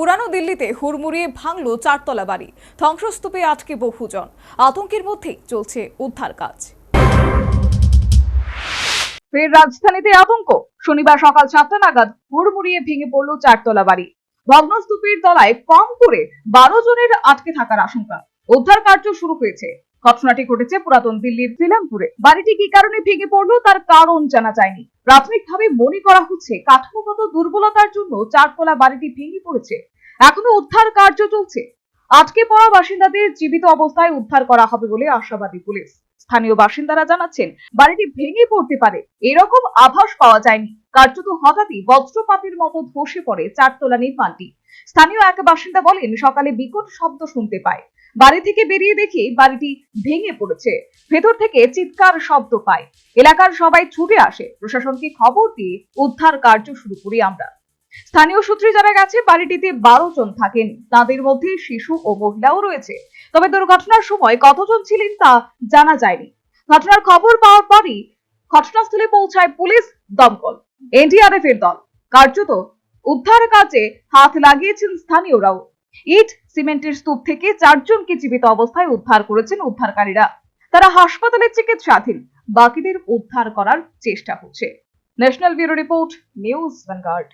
পুরানো দিল্লিতে হুড়মুড়িয়ে ভাঙল চারতলা বাড়ি। ধ্বংসস্তূপে আটকে বহুজন। আতঙ্কের মধ্যেই চলছে উদ্ধার কাজ। ফের রাজধানীতে আতঙ্ক। শনিবার সকাল সাতটা নাগাদ হুড়মুড়িয়ে ভেঙে পড়ল চারতলা বাড়ি। ভগ্নস্তূপের তলায় কম করে বারো জনের আটকে থাকার আশঙ্কা। উদ্ধার কার্য শুরু হয়েছে। ঘটনাটি ঘটেছে পুরাতন দিল্লির শ্রীরামপুরে বাড়িটি কি কারণে ভেঙে পড়ল তার কারণ জানা যায়নি। প্রাথমিকভাবে মনে করা হচ্ছে কাঠামোগত দুর্বলতার জন্য চারতলা বাড়িটি ভেঙে পড়েছে। এখনও উদ্ধার কার্য চলছে। আটকে পড়া বাসিন্দাদের জীবিত অবস্থায় উদ্ধার করা হবে বলে আশাবাদী পুলিশ। স্থানীয় বাসিন্দারা জানাচ্ছেন, বাড়িটি ভেঙে পড়তে পারে। এরকম আভাস পাওয়া যায়নি। কার্যত হঠাৎই বজ্রপাতের মতো ধসে পড়ে চারতলা নির্মাণটি। স্থানীয় এক বাসিন্দা বলেন, সকালে বিকট শব্দ শুনতে পায়। বাড়ি থেকে বেরিয়ে দেখে বাড়িটি ভেঙে পড়েছে। ভেতর থেকে চিৎকার শব্দ পায়। এলাকার সবাই ছুটে আসে। প্রশাসনকে খবর দিয়ে উদ্ধার কার্য শুরু করি আমরা। স্থানীয় সূত্রে জানা গেছে, বাড়িটিতে বারো জন থাকেন। তাদের মধ্যে শিশু ও মহিলাও রয়েছে। তবে দুর্ঘটনার সময় কতজন ছিলেন তা জানা যায়নি। ঘটনার খবর পাওয়ার পরই ঘটনাস্থলে পৌঁছায় পুলিশ দমকল। এনডিআরএফ এর দল। কার্যত উদ্ধার কাজে হাত লাগিয়েছেন স্থানীয়রাও। ইট, সিমেন্টের স্তূপ থেকে চারজনকে জীবিত অবস্থায় উদ্ধার করেছেন উদ্ধারকারীরা। তারা হাসপাতালে চিকিৎসাধীন। বাকিদের উদ্ধার করার চেষ্টা হচ্ছে। National bureau report, news Vanguard.